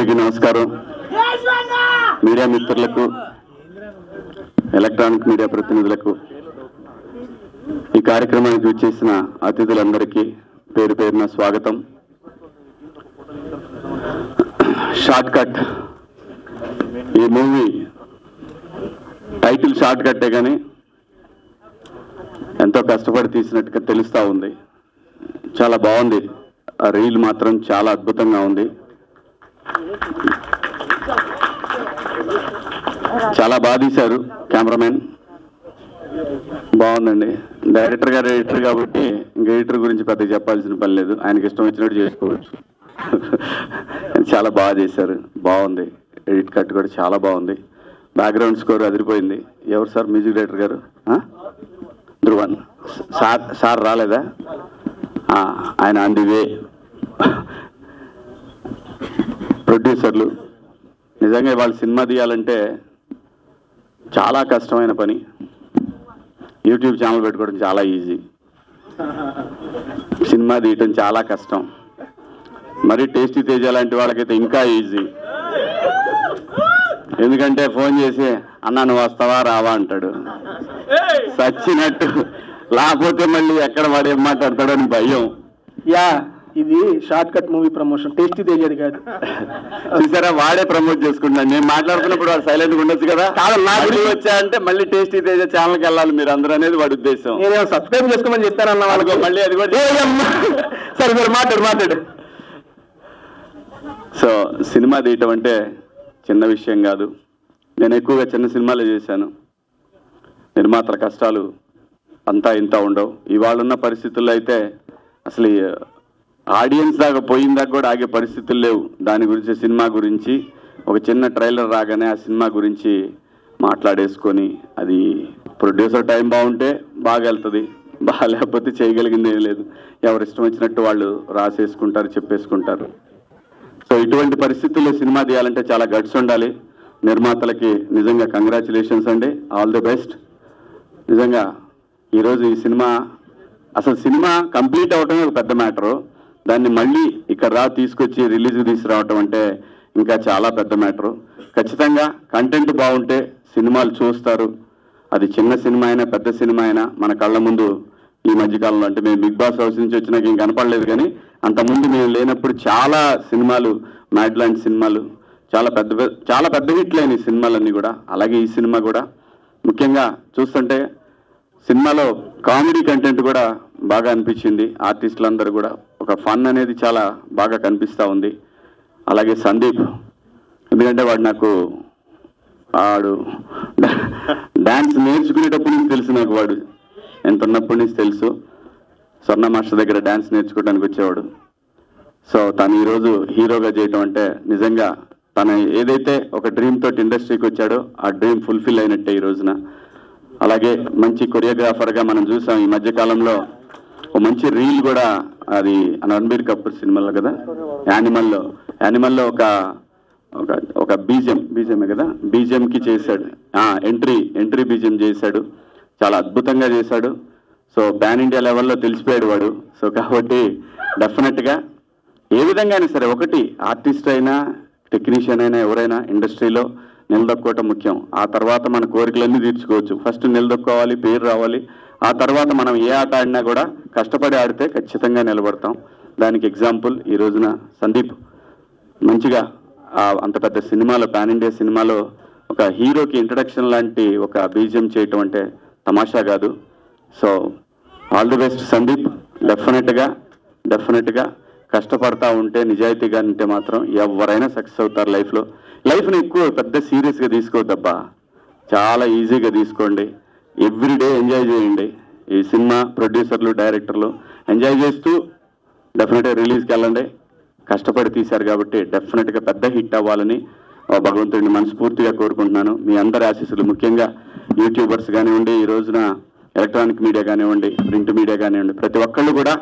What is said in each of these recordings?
అందరికీ నమస్కారం. మీడియా మిత్రులకు ఎలక్ట్రానిక్ మీడియా ప్రతినిధులకు ఈ కార్యక్రమానికి వచ్చేసిన అతిథులందరికీ పేరు పేరున స్వాగతం. షార్ట్ కట్ ఈ మూవీ టైటిల్ షార్ట్ కట్టే కానీ ఎంతో కష్టపడి తీసినట్టుగా తెలుస్తూ ఉంది. చాలా బాగుంది. ఆ రీల్ మాత్రం చాలా అద్భుతంగా ఉంది. చాలా బాగా తీశారు కెమెరామెన్. బాగుందండి. డైరెక్టర్ గారు ఎడిటర్ కాబట్టి ఇంకా ఎడిటర్ గురించి పెద్దగా చెప్పాల్సిన పని లేదు. ఆయనకి ఇష్టం వచ్చినట్టు చేసుకోవచ్చు. చాలా బాగా చేశారు. బాగుంది. ఎడిట్ కట్ కూడా చాలా బాగుంది. బ్యాక్గ్రౌండ్ స్కోర్ అదిరిపోయింది. ఎవరు సార్? మ్యూజిక్ డైరెక్టర్ గారు? ధ్రువన్ సార్ సార్ రాలేదా? ఆయన ఆన్ ది వే ప్రొడ్యూసర్లు. నిజంగా ఇవాళ సినిమా తీయాలంటే చాలా కష్టమైన పని. యూట్యూబ్ ఛానల్ పెట్టుకోవడం చాలా ఈజీ. సినిమా తీయటం చాలా కష్టం. మరి టేస్టీ తేజ లాంటి వాళ్ళకైతే ఇంకా ఈజీ. ఎందుకంటే ఫోన్ చేసి అన్న నువ్వు వస్తావా? రావా? అంటాడు. సచ్చినట్టు. లేకపోతే మళ్ళీ ఎక్కడ వాడు ఏం మాట్లాడతాడని భయం. యా ఇది short cut movie promotion. Tasty తేజది కాదు. చూసారా? వాడే ప్రమోట్ చేసుకుంటాను నేను మాట్లాడుతున్నప్పుడు వాడు సైలెంట్గా ఉండొచ్చు కదా? నా గురించి- వచ్చా అంటే మళ్ళీ టేస్టీ తేజ ఛానల్కి వెళ్ళాలి మీరు అందరూ అనేది వాడి ఉద్దేశం. నేనేమో సబ్స్క్రైబ్ చేసుకోమని చెప్పానన్న వాళ్ళకు? మళ్ళీ అది కూడా. సరే సరే మాట్లాడు మాట్లాడు. సో సినిమా తీయటం అంటే చిన్న విషయం కాదు. నేను ఎక్కువగా చిన్న సినిమాలే చేశాను. నిర్మాతల కష్టాలు అంతా ఇంత ఉండవు. ఇవాళ ఉన్న పరిస్థితుల్లో అయితే అసలు ఆడియన్స్ దాకా పోయిందాక కూడా ఆగే పరిస్థితులు లేవు. దాని గురించి సినిమా గురించి ఒక చిన్న ట్రైలర్ రాగానే ఆ సినిమా గురించి మాట్లాడేసుకొని అది ప్రొడ్యూసర్ టైం బాగుంటే బాగా వెళ్తుంది బాగాలేకపోతే చేయగలిగింది ఏం లేదు. ఎవరు ఇష్టం వచ్చినట్టు వాళ్ళు రాసేసుకుంటారు చెప్పేసుకుంటారు. సో ఇటువంటి పరిస్థితుల్లో సినిమా తీయాలంటే చాలా గట్స్ ఉండాలి. నిర్మాతలకి నిజంగా కంగ్రాచులేషన్స్ అండి. All the best. నిజంగా ఈరోజు ఈ సినిమా అసలు సినిమా కంప్లీట్ అవటమే ఒక పెద్ద మ్యాటరు. దాన్ని మళ్ళీ ఇక్కడ రా తీసుకొచ్చి రిలీజ్ తీసుకురావటం అంటే ఇంకా చాలా పెద్ద మ్యాటరు ఖచ్చితంగా కంటెంట్ బాగుంటే సినిమాలు చూస్తారు. అది చిన్న సినిమా అయినా పెద్ద సినిమా అయినా మన కళ్ళ ముందు ఈ మధ్యకాలంలో అంటే మేము బిగ్ బాస్ హౌస్ నుంచి వచ్చినాక ఇంక కనపడలేదు కానీ అంతకుముందు మేము లేనప్పుడు చాలా సినిమాలు మ్యాడ్ లాంటి సినిమాలు చాలా పెద్ద పెద్ద- చాలా పెద్ద హిట్లు సినిమాలన్నీ కూడా అలాగే ఈ సినిమా కూడా. ముఖ్యంగా చూస్తుంటే సినిమాలో కామెడీ కంటెంట్ కూడా బాగా అనిపించింది. ఆర్టిస్టులందరూ కూడా ఒక ఫన్ అనేది చాలా బాగా కనిపిస్తూ ఉంది. అలాగే సందీప్ ఎందుకంటే వాడు నాకు వాడు డాన్స్ నేర్చుకునేటప్పటి నుంచి తెలుసు నాకు వాడు. ఎంత ఉన్నప్పటి నుంచి తెలుసు. స్వర్ణ మాస్టర్ దగ్గర డాన్స్ నేర్చుకోవడానికి వచ్చేవాడు. సో తను ఈరోజు హీరోగా చేయటం అంటే నిజంగా తను ఏదైతే ఒక డ్రీమ్ తోటి ఇండస్ట్రీకి వచ్చాడో ఆ డ్రీమ్ ఫుల్ఫిల్ అయినట్టే ఈ రోజున. అలాగే మంచి కొరియోగ్రాఫర్గా మనం చూసాం ఈ మధ్య కాలంలో ఒక మంచి రీల్ కూడా అది రణబీర్ కపూర్ సినిమాలో కదా? యానిమల్లో యానిమల్లో ఒక ఒక ఒక బీజం బీజమే కదా? బీజంకి చేశాడు. ఎంట్రీ ఎంట్రీ బీజం చేశాడు. చాలా అద్భుతంగా చేశాడు. సో పాన్ ఇండియా లెవెల్లో తెలిసిపోయాడు వాడు. సో కాబట్టి డెఫినెట్గా ఏ విధంగా అయినా సరే ఒకటి ఆర్టిస్ట్ అయినా టెక్నీషియన్ అయినా ఎవరైనా ఇండస్ట్రీలో నిలదొక్కోవటం ముఖ్యం. ఆ తర్వాత మన కోరికలన్నీ తీర్చుకోవచ్చు. ఫస్ట్ నిలదొక్కోవాలి పేరు రావాలి ఆ తర్వాత మనం ఏ ఆట ఆడినా కూడా కష్టపడి ఆడితే ఖచ్చితంగా నిలబడతాం. దానికి ఎగ్జాంపుల్ ఈ రోజున సందీప్. మంచిగా అంత పెద్ద సినిమాలో పాన్ ఇండియా సినిమాలో ఒక హీరోకి ఇంట్రడక్షన్ లాంటి ఒక బీజియం చేయటం అంటే తమాషా కాదు. So all the best Sandeep. డెఫినెట్గా డెఫినెట్గా కష్టపడతా ఉంటే నిజాయితీగా ఉంటే మాత్రం ఎవరైనా సక్సెస్ అవుతారు లైఫ్లో లైఫ్ని ఎక్కువ పెద్ద సీరియస్గా తీసుకోవద్దబ్బా చాలా ఈజీగా తీసుకోండి. ఎవ్రీడే ఎంజాయ్ చేయండి. ఈ సినిమా ప్రొడ్యూసర్లు డైరెక్టర్లు ఎంజాయ్ చేస్తూ డెఫినెట్గా రిలీజ్కి వెళ్ళండి. కష్టపడి తీశారు కాబట్టి డెఫినెట్గా పెద్ద హిట్ అవ్వాలని ఆ భగవంతుడిని మనస్ఫూర్తిగా కోరుకుంటున్నాను. మీ అందరి ఆశీస్సులు ముఖ్యంగా యూట్యూబర్స్ కానివ్వండి ఈ రోజున ఎలక్ట్రానిక్ మీడియా కానివ్వండి ప్రింట్ మీడియా కానివ్వండి ప్రతి ఒక్కళ్ళు కూడా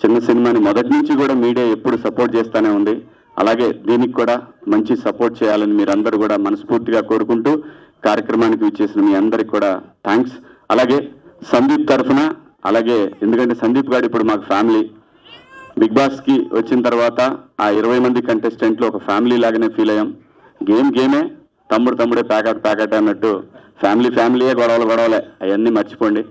చిన్న సినిమాని మొదటి నుంచి కూడా మీడియా ఎప్పుడు సపోర్ట్ చేస్తానే ఉంది. అలాగే దీనికి కూడా మంచి సపోర్ట్ చేయాలని మీరందరూ కూడా మనస్ఫూర్తిగా కోరుకుంటూ కార్యక్రమానికి విచ్చేసిన మీ అందరికి కూడా థ్యాంక్స్. అలాగే సందీప్ తరఫున అలాగే ఎందుకంటే సందీప్ గారు ఇప్పుడు మాకు ఫ్యామిలీ. బిగ్ బాస్కి వచ్చిన తర్వాత ఆ ఇరవై మంది కంటెస్టెంట్లు ఒక ఫ్యామిలీ లాగానే ఫీల్ అయ్యాం. గేమ్ గేమే తమ్ముడు తమ్ముడే ప్యాకెట్ ప్యాకెట్ అన్నట్టు ఫ్యామిలీ ఫ్యామిలీయే గొడవలు గొడవలే అవన్నీ మర్చిపోండి.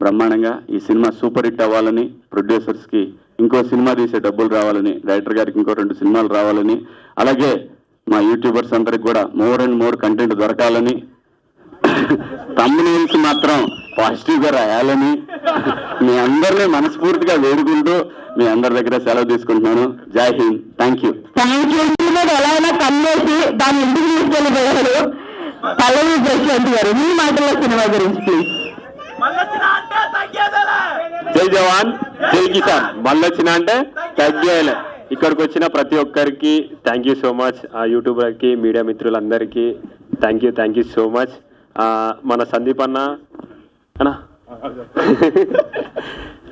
బ్రహ్మాండంగా ఈ సినిమా సూపర్ హిట్ అవ్వాలని ప్రొడ్యూసర్స్కి ఇంకో సినిమా తీసే డబ్బులు రావాలని డైరెక్టర్ గారికి ఇంకో రెండు సినిమాలు రావాలని అలాగే మా యూట్యూబర్స్ అందరికి కూడా మోర్ అండ్ మోర్ కంటెంట్ దొరకాలని తమ్మునేల్స్ మాత్రం పాజిటివ్గా రాయాలని మీ అందరినీ మనస్ఫూర్తిగా వేడుకుంటూ మీ అందరి దగ్గర సెలవు తీసుకుంటున్నాను. Jai Hind. Thank you. Thank you. మీద ఎలా అయినా కమ్మేసి దాన్ని ఇంటికి తీసుకెళ్ళిపోయారు? పల్లవి ప్రశాంత్ గారు మీ మాటల్లో సినిమా గురించి ప్లీజ్ జై జవాన్. జై కిసాన్. మళ్ళీ వచ్చిన అంటే తగ్గేయలే ఇక్కడికి వచ్చిన ప్రతి ఒక్కరికి థ్యాంక్ యూ సో మచ్ ఆ యూట్యూబర్కి మీడియా మిత్రులందరికీ thank you thank you so much మన సందీప్ అన్న అన్నా?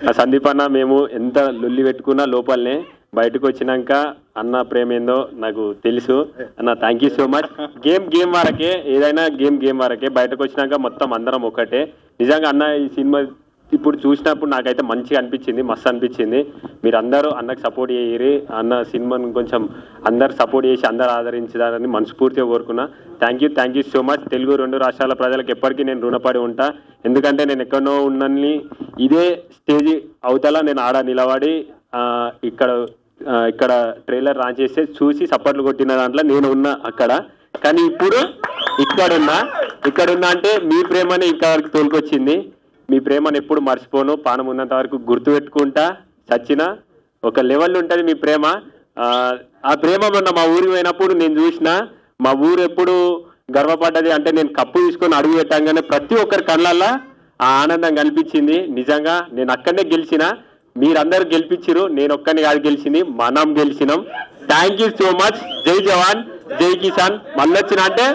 ఆ సందీప్ అన్న మేము ఎంత లొల్లి పెట్టుకున్నా లోపలనే బయటకు వచ్చినాక అన్న ప్రేమ ఏందో నాకు తెలుసు. అన్న thank you so much game game వరకే ఏదైనా గేమ్ గేమ్ వరకే బయటకు వచ్చినాక మొత్తం అందరం ఒకటే. నిజంగా అన్న ఈ సినిమా ఇప్పుడు చూసినప్పుడు నాకైతే మంచిగా అనిపించింది మస్తు అనిపించింది. మీరు అందరూ అన్నకు సపోర్ట్ చేయరి అన్న సినిమాను కొంచెం అందరు సపోర్ట్ చేసి అందరు ఆదరించారని మనస్ఫూర్తిగా కోరుకున్నా. Thank you thank you so much Telugu రెండు రాష్ట్రాల ప్రజలకు ఎప్పటికీ నేను రుణపడి ఉంటా. ఎందుకంటే నేను ఎక్కడో ఉన్నని ఇదే స్టేజ్ అవతల నేను ఆడ నిలబడి ఇక్కడ ఇక్కడ ట్రైలర్ రాన్ చేస్తే చూసి సపోర్ట్లు కొట్టిన దాంట్లో నేను ఉన్నా అక్కడ. కానీ ఇప్పుడు ఇక్కడున్నా ఇక్కడున్నా అంటే మీ ప్రేమని ఇక్కడ వరకు తోలుకొచ్చింది. మీ ప్రేమను ఎప్పుడు మర్చిపోను. పానం ఉన్నంత వరకు గుర్తు పెట్టుకుంటా చచ్చిన ఒక లెవెల్ ఉంటుంది మీ ప్రేమ. ఆ, ప్రేమ మొన్న మా ఊరికి పోయినప్పుడు నేను చూసిన. మా ఊరు ఎప్పుడు గర్వపడ్డది అంటే నేను కప్పు తీసుకొని అడుగు పెట్టంగానే ప్రతి ఒక్కరి కళ్ళల్లో ఆ ఆనందం కనిపించింది. నిజంగా నేను అక్కడనే గెలిచిన. మీరందరూ గెలిపించారు నేను ఒక్కని కాదు గెలిచింది. మనం గెలిచినాం. థ్యాంక్ యూ సో మచ్ జై జవాన్ జై కిసాన్. మళ్ళొచ్చిన అంటే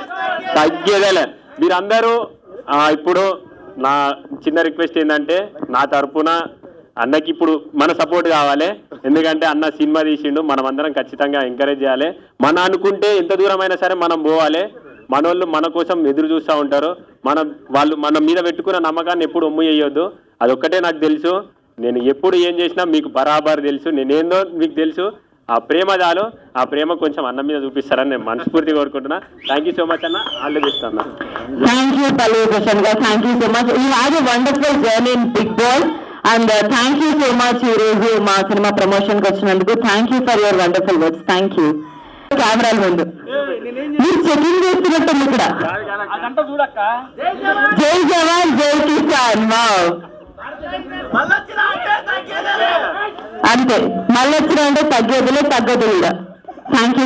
తగ్గేదేలే. మీరందరూ ఇప్పుడు నా చిన్న రిక్వెస్ట్ ఏంటంటే నా తరపున అన్నకి ఇప్పుడు మన సపోర్ట్ కావాలి. ఎందుకంటే అన్న సినిమా తీసిండు మనం అందరం ఖచ్చితంగా ఎంకరేజ్ చేయాలి. మన అనుకుంటే ఎంత దూరమైనా సరే మనం పోవాలి. మనోళ్ళు మన కోసం ఎదురు చూస్తూ ఉంటారు. మనం వాళ్ళు మన మీద పెట్టుకున్న నమ్మకాన్ని ఎప్పుడు ఒమ్ము చేయొద్దు. అదొక్కటే నాకు తెలుసు. నేను ఎప్పుడు ఏం చేసినా మీకు బరాబర్ తెలుసు. నేనేందో మీకు తెలుసు. ఆ ప్రేమ చాలు. ఆ ప్రేమ కొంచెం అన్న మీద చూపిస్తారని నేను మనస్ఫూర్తిగా కోరుకుంటున్నా. థ్యాంక్ యూ సో మచ్ అన్న. ఆల్ ది బెస్ట్ అన్న. థ్యాంక్ యూ పల్లవి ప్రశాంత్ గారు. Thank you so much you have a wonderful journey in Bigg Boss and thank you so much ఈ రోజు మా సినిమా ప్రమోషన్కి వచ్చినందుకు. Thank you for your wonderful words thank you కెమెరాల ముందు. మీరు చెకింగ్ చేస్తున్నట్టుంది ఇక్కడ. జై జవాన్ జై కిసాన్. వావ్ అంతే. మళ్ళీ వచ్చినా అంటే తగ్గేదిలే తగ్గదు కూడా థ్యాంక్ యూ